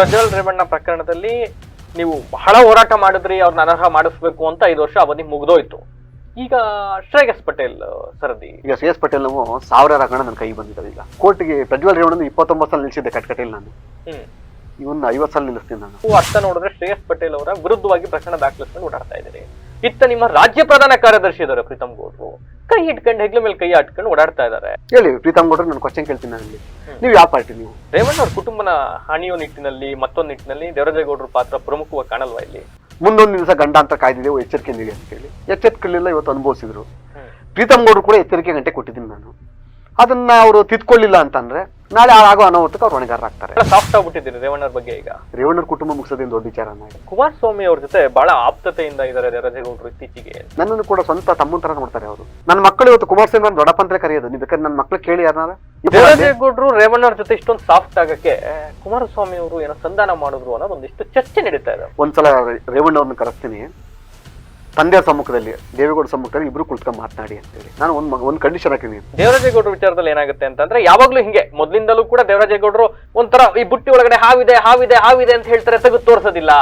ಪ್ರಜ್ವಲ್ ರೇವಣ್ಣ ಪ್ರಕರಣದಲ್ಲಿ ನೀವು ಬಹಳ ಹೋರಾಟ ಮಾಡಿದ್ರಿ ಅವ್ರನ್ನ ಅನರ್ಹ ಮಾಡಿಸ್ಬೇಕು ಅಂತ ಐದು ವರ್ಷ ಅವಧಿ ಮುಗ್ದೋಯ್ತು. ಈಗ ಶ್ರೇಯಸ್ ಪಟೇಲ್ ಸರದಿ. ಈಗ ಶ್ರೇಯಸ್ ಪಟೇಲ್ ನಾವು ಸಾವಿರಾರು ಹಗರಣ ನನ್ನ ಕೈ ಬಂದಿದ್ದಾವೆ. ಈಗ ಕೋರ್ಟ್ಗೆ ಪ್ರಜ್ವಲ್ ರೇವಣ್ಣ ಇಪ್ಪತ್ತೊಂಬತ್ತು ಸಲ ನಿಲ್ಲಿಸಿದ್ದೆ ಕಟ್ಕಟೇಲ್ ನಾನು. ಇವನ್ನ ಐವತ್ತು ಸಲ ನಿಲ್ಲಿಸ್ತೀನಿ ನಾನು. ಅರ್ಥ ನೋಡಿದ್ರೆ ಶ್ರೇಯಸ್ ಪಟೇಲ್ ಅವರ ವಿರುದ್ಧವಾಗಿ ಪ್ರಕರಣ ದಾಖಲಿಸ್ಕೊಂಡು ಓಡಾಡ್ತಾ ಇದ್ದೀರಿ. ಇತ್ತ ನಿಮ್ಮ ರಾಜ್ಯ ಪ್ರಧಾನ ಕಾರ್ಯದರ್ಶಿ ಇದ್ದಾರೆ ಪ್ರೀತಮ್ ಗೌಡ್ರು. ಕೈ ಇಟ್ಕೊಂಡು ಹೆಗ್ಲ ಮೇಲೆ ಕೈ ಆಟ್ಕೊಂಡು ಓಡಾಡ್ತಾ ಇದ್ದಾರೆ. ಹೇಳಿ ಪ್ರೀತಮ್ ಗೌಡ್ರು ನಾನು ಕ್ವಶನ್ ಕೇಳ್ತೀನಿ ನಾನು ಇಲ್ಲಿ. ನೀವು ಯಾವ ಪಾರ್ಟಿ ನೀವು? ರೇವಣ್ಣ ಅವ್ರ ಕುಟುಂಬನ ಹಣಿಯೋ ನಿಟ್ಟಿನಲ್ಲಿ ಮತ್ತೊಂದು ನಿಟ್ಟಿನಲ್ಲಿ ದೇವರಾಜೇಗೌಡರ ಪಾತ್ರ ಪ್ರಮುಖವಾಗಿ ಕಾಣಲ್ವಾ ಇಲ್ಲಿ? ಮುಂದೊಂದು ದಿವಸ ಗಂಡ ಅಂತ ಕಾಯ್ದಿದೆ ಎಚ್ಚರಿಕೆ ನೀಡಿ ಅಂತ ಹೇಳಿ. ಎಚ್ಚರಿಕೆಲಿಲ್ಲ ಇವತ್ತು ಅನುಭವಿಸಿದ್ರು. ಪ್ರೀತಮ್ ಗೌಡ್ರು ಕೂಡ ಎಚ್ಚರಿಕೆ ಗಂಟೆ ಕೊಟ್ಟಿದ್ದೀನಿ ನಾನು. ಅದನ್ನ ಅವರು ತಿದ್ಕೊಳ್ಳಿಲ್ಲ ಅಂತಂದ್ರೆ ನಾಳೆ ಆಗೋ ಅನಾಹುತಕ್ಕೆ ಅವ್ರು ಹೊಣೆಗಾರರಾಗ್ತಾರೆ. ಸಾಫ್ಟ್ ಆಗ್ಬಿಟ್ಟಿದ್ದೀರಿ ರೇವಣ್ಣರ ಬಗ್ಗೆ ಈಗ? ರೇವಣ್ಣರ ಕುಟುಂಬ ಮುಗಿಸೋದೇನು ದೊಡ್ಡ ವಿಚಾರ ನಾಳೆ. ಕುಮಾರಸ್ವಾಮಿ ಅವ್ರ ಜೊತೆ ಬಹಳ ಆಪ್ತತೆಯಿಂದ ಇದ್ದಾರೆ ದೇವರಾಜೇಗೌಡರು ಇತ್ತೀಚೆಗೆ. ನನ್ನನ್ನು ಕೂಡ ಸ್ವಂತ ತಮ್ಮನ ತರ ನೋಡ್ತಾರೆ ಅವರು. ನನ್ನ ಮಕ್ಕಳು ಇವತ್ತು ಕುಮಾರಸ್ವಾಮಿ ಅವ್ರನ್ನ ದೊಡ್ಡಪ್ಪ ಅಂತ ಕರೆಯೋದು. ನೀವು ಬೇಕಾದ್ರೆ ನನ್ನ ಮಕ್ಕಳು ಕೇಳಿ ಯಾರನ್ನ ದೇವರಾಜೇಗೌಡರು ರೇವಣ್ಣವ್ರ ಜೊತೆ ಇಷ್ಟೊಂದು ಸಾಫ್ಟ್ ಆಗಕ್ಕೆ ಕುಮಾರಸ್ವಾಮಿ ಅವರು ಏನೋ ಸಂಧಾನ ಮಾಡಿದ್ರು ಅನ್ನೋದು ಒಂದಿಷ್ಟು ಚರ್ಚೆ ನಡೀತಾ ಇದೆ. ಒಂದ್ಸಲ ರೇವಣ್ಣ ಅವ್ರನ್ನ ಕರೆಸ್ತೀನಿ. ತಂದೆಯ ಸಮ್ಮುಖದಲ್ಲಿ ದೇವೇಗೌಡ ಸಮ್ಮುಖದಲ್ಲಿ ಇಬ್ರು ಕುಳ್ತ್ಕೊಂಡು ಮಾತನಾಡಿ ಅಂತೇಳಿ. ನಾನು ಒಂದು ಒಂದ್ ಕಂಡೀಷನ್ ಹಾಕಿದ್ದೀನಿ ದೇವರಾಜೇಗೌಡರ ವಿಚಾರದಲ್ಲಿ ಏನಾಗುತ್ತೆ ಅಂತಂದ್ರೆ, ಯಾವಾಗಲೂ ಹಿಂಗೆ. ಮೊದ್ಲಿಂದಲೂ ಕೂಡ ದೇವರಾಜೇಗೌಡರು ಒಂಥರ ಈ ಬುಟ್ಟಿ ಒಳಗಡೆ ಹಾವಿದೆ ಹಾವಿದೆ ಹಾವಿದೆ ಅಂತ ಹೇಳ್ತಾರೆ, ತೆಗೆದು ತೋರಿಸೋದಿಲ್ಲ.